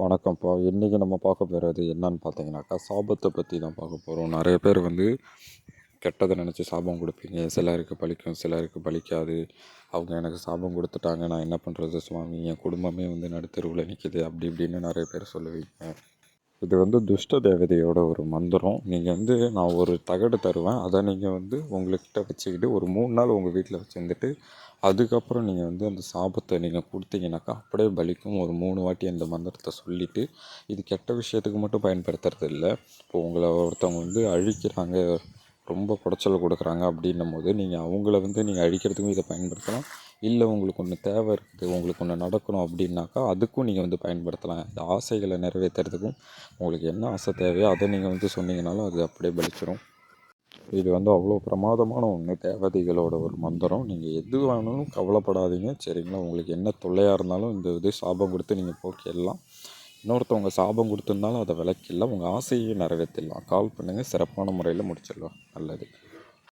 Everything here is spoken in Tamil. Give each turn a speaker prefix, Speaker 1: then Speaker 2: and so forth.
Speaker 1: வணக்கம்ப்பா. இன்றைக்கி நம்ம பார்க்க போகிறது என்னன்னு பார்த்தீங்கன்னாக்கா சாபத்தை பற்றி தான் பார்க்க போகிறோம் நிறைய பேர் வந்து கெட்டதை நினச்சி சாபம் கொடுப்பீங்க. சிலருக்கு பலிக்கும் சிலருக்கு பலிக்காது அவங்க எனக்கு சாபம் கொடுத்துட்டாங்க நான் என்ன பண்ணுறது சுவாமி? என் குடும்பமே வந்து நடுத்தெருவில் நிற்கிது அப்படி இப்படின்னு நிறைய பேர் சொல்லுவீங்க. இது வந்து துஷ்ட தேவதையோட ஒரு மந்திரம். நீங்கள் வந்து நான் ஒரு தகடு தருவேன். அதை நீங்கள் வந்து உங்கள்கிட்ட வச்சுக்கிட்டு ஒரு மூணு நாள் உங்கள் வீட்டில் வச்சுருந்துட்டு அதுக்கப்புறம் நீங்கள் வந்து அந்த சாபத்தை நீங்கள் கொடுத்தீங்கனாக்கா அப்படியே பலிக்கும். ஒரு மூணு வாட்டி அந்த மந்திரத்தை சொல்லிவிட்டு இது கெட்ட விஷயத்துக்கு மட்டும் பயன்படுத்துறது இல்லை. இப்போ உங்களை ஒருத்தவங்க வந்து அழிக்கிறாங்க ரொம்ப குடைச்சல் கொடுக்குறாங்க அப்படின்னும் போது நீங்கள் அவங்கள வந்து நீங்கள் அழிக்கிறதுக்கும் இதை பயன்படுத்தலாம். இல்லை உங்களுக்கு ஒன்று தேவை இருக்குது உங்களுக்கு ஒன்று நடக்கணும் அப்படின்னாக்கா அதுக்கும் நீங்கள் வந்து பயன்படுத்தலாம். இந்த ஆசைகளை நிறைவேற்றுறதுக்கும் உங்களுக்கு என்ன ஆசை தேவையோ அதை நீங்கள் வந்து சொன்னீங்கனாலும் அது அப்படியே பலிச்சிடும் இது வந்து அவ்வளோ பிரமாதமான ஒன்று தேவதைகளோட ஒரு மந்திரம். நீங்கள் எது வேணாலும் கவலைப்படாதீங்க. சரிங்களா? உங்களுக்கு என்ன தொல்லையாக இருந்தாலும் இந்த இது சாபம் கொடுத்து நீங்கள் போக்கிடலாம். இன்னொருத்தவங்க சாபம் கொடுத்துருந்தாலும் அதை விளக்கிடலாம். உங்கள் ஆசையை நிறைவேற்றிடலாம். கால் பண்ணுங்கள் சிறப்பான முறையில் முடிச்சிடலாம். நல்லது.